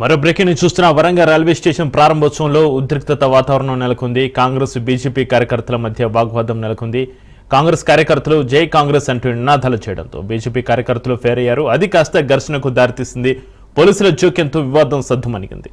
మరో బ్రేకింగ్ చూస్తున్న Warangal railway station ప్రారంభోత్సవంలో ఉద్రిక్తత వాతావరణం నెలకొంది. కాంగ్రెస్ బీజేపీ కార్యకర్తల మధ్య వాగ్వాదం నెలకొంది. కాంగ్రెస్ కార్యకర్తలు జై కాంగ్రెస్ అంటూ నినాదాలు చేయడంతో బీజేపీ కార్యకర్తలు ఫేర్ అయ్యారు అది కాస్త ఘర్షణకు దారితీసింది. పోలీసుల జోక్యంతో వివాదం సద్దుమణిగింది.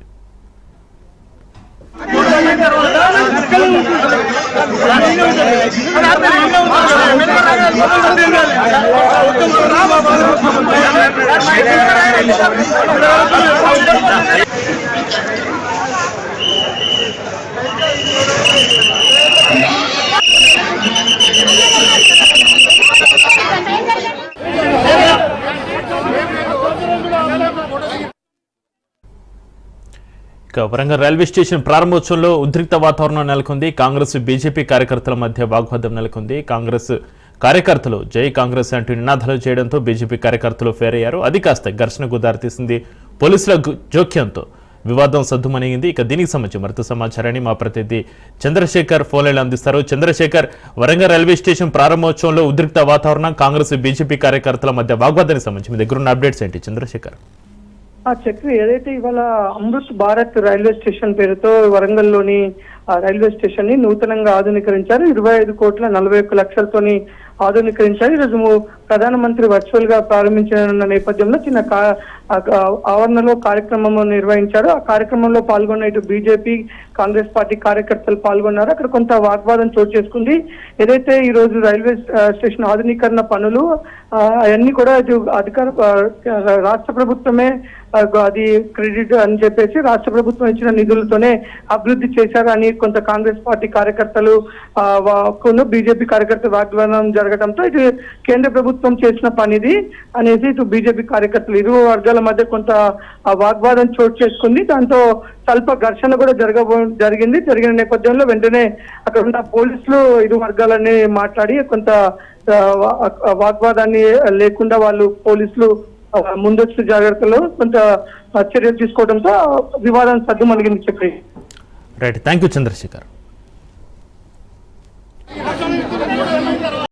వరంగల్ రైల్వే స్టేషన్ ప్రారంభోత్సవంలో ఉద్రిక్త వాతావరణం నెలకొంది. కాంగ్రెస్ బీజేపీ కార్యకర్తల మధ్య వాగ్వాదం నెలకొంది. కాంగ్రెస్ కార్యకర్తలు జై కాంగ్రెస్ అంటూ నినాదాలు చేయడంతో బీజేపీ కార్యకర్తలు ఫేర్ అయ్యారు అది కాస్త ఘర్షణకు దారితీసింది పోలీసుల జోక్యంతో వివాదం సద్దుమణిగింది. ఇక దీనికి సంబంధించి మరింత సమాచారాన్ని మా ప్రతినిధి చంద్రశేఖర్ ఫోన్లైన్ అందిస్తారు. చంద్రశేఖర్ వరంగల్ రైల్వే స్టేషన్ ప్రారంభోత్సవంలో ఉద్రిక్త వాతావరణం కాంగ్రెస్ బీజేపీ కార్యకర్తల మధ్య వాగ్వాదానికి సంబంధించి మీ దగ్గర ఉన్న అప్డేట్స్ ఏంటి? చంద్రశేఖర్. ఆ చక్రి ఏదైతే ఇవాళ అమృత్ భారత్ రైల్వే స్టేషన్ పేరుతో వరంగల్లోని ఆ రైల్వే స్టేషన్ని నూతనంగా ఆధునీకరించారు. ఇరవై ఐదు కోట్ల నలభై ఒక్క లక్షలతోని ఆధునీకరించాలి. ఈరోజు ప్రధానమంత్రి వర్చువల్గా ప్రారంభించిన నేపథ్యంలో చిన్న ఆవరణలో కార్యక్రమం నిర్వహించారు. ఆ కార్యక్రమంలో పాల్గొన్న ఇటు బీజేపీ కాంగ్రెస్ పార్టీ కార్యకర్తలు పాల్గొన్నారు. అక్కడ కొంత వాగ్వాదం చోటు చేసుకుంది. ఏదైతే ఈ రోజు రైల్వే స్టేషన్ ఆధునీకరణ పనులు అవన్నీ కూడా ఇటు అధికార రాష్ట్ర ప్రభుత్వమే అది క్రెడిట్ అని చెప్పేసి రాష్ట్ర ప్రభుత్వం ఇచ్చిన నిధులతోనే అభివృద్ధి చేశారు అని కొంత కాంగ్రెస్ పార్టీ కార్యకర్తలు బీజేపీ కార్యకర్తలు వాగ్వాదం జరగడంతో ఇది కేంద్ర ప్రభుత్వం చేసిన పనిది అనేసి ఇటు బీజేపీ కార్యకర్తలు ఇరు వర్గాల మధ్య కొంత వాగ్వాదం చోటు చేసుకుంది. దాంతో స్వల్ప ఘర్షణ కూడా జరగబో జరిగింది. జరిగిన నేపథ్యంలో వెంటనే అక్కడ ఉన్న పోలీసులు ఇరు వర్గాలని మాట్లాడి కొంత వాగ్వాదాన్ని లేకుండా వాళ్ళు పోలీసులు ముందస్తు జాగ్రత్తలు కొంత చర్యలు తీసుకోవడంతో వివాదం సద్దుమణిగింది చెప్పి. రైట్. Thank you Chandrashekar.